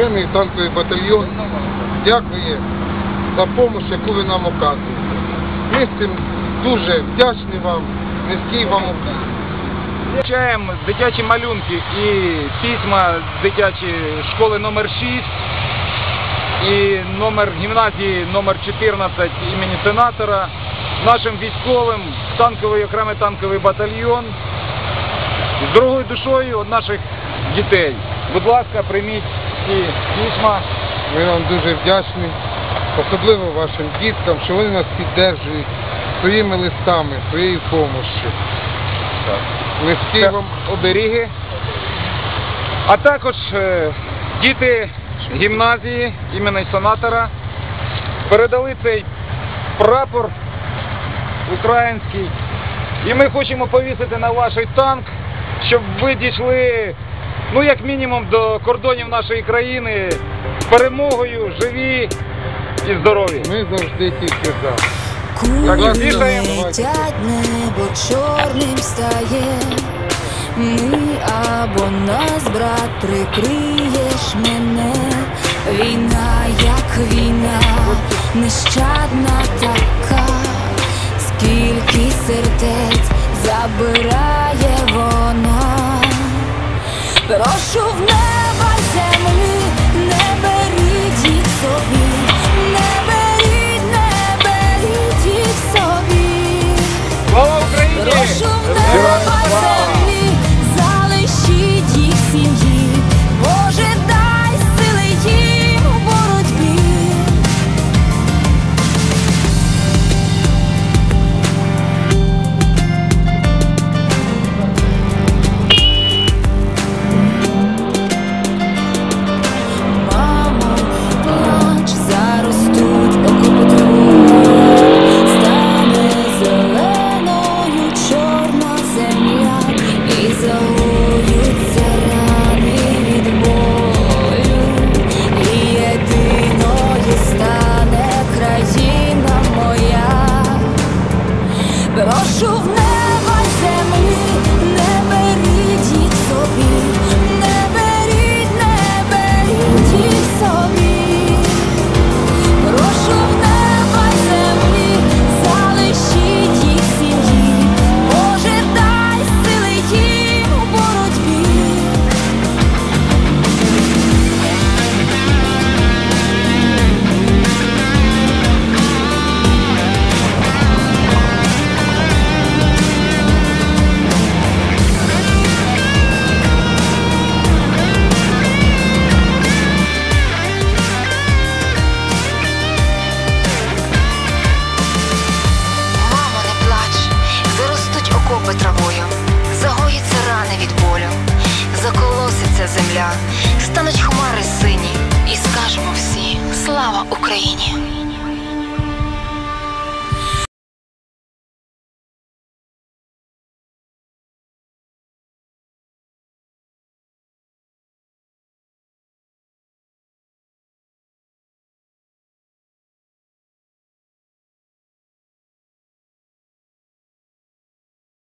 окремий танковий батальйон дякує за допомогу, яку ви нам оказуєте. Ми з цим дуже вдячні вам, низький вам уклін. Вручаємо дитячі малюнки і письма з дитячої школи номер 6 і номер гімназії номер 14 імені сенатора нашим військовим танковий окремий танковий батальйон з дорогою душою наших дітей. Будь ласка, прийміть ці письма. Ми вам дуже вдячні, особливо вашим діткам, що вони нас піддержують своїми листами, своєю допомогою. Низький вам оберіги. А також е, діти гімназії імені сенатора передали цей прапор український. І ми хочемо повісити на ваш танк, щоб ви дійшли, ну як мінімум, до кордонів нашої країни з перемогою, живі і здорові. ми завжди тільки за. Кулі летять, небо чорним стає. Ми або нас, брат, прикриєш мене. Війна, як війна, нещадна така, скільки сердець забирає. but I should've known. Заколоситься земля, стануть хмари сині, і скажемо всі слава Україні!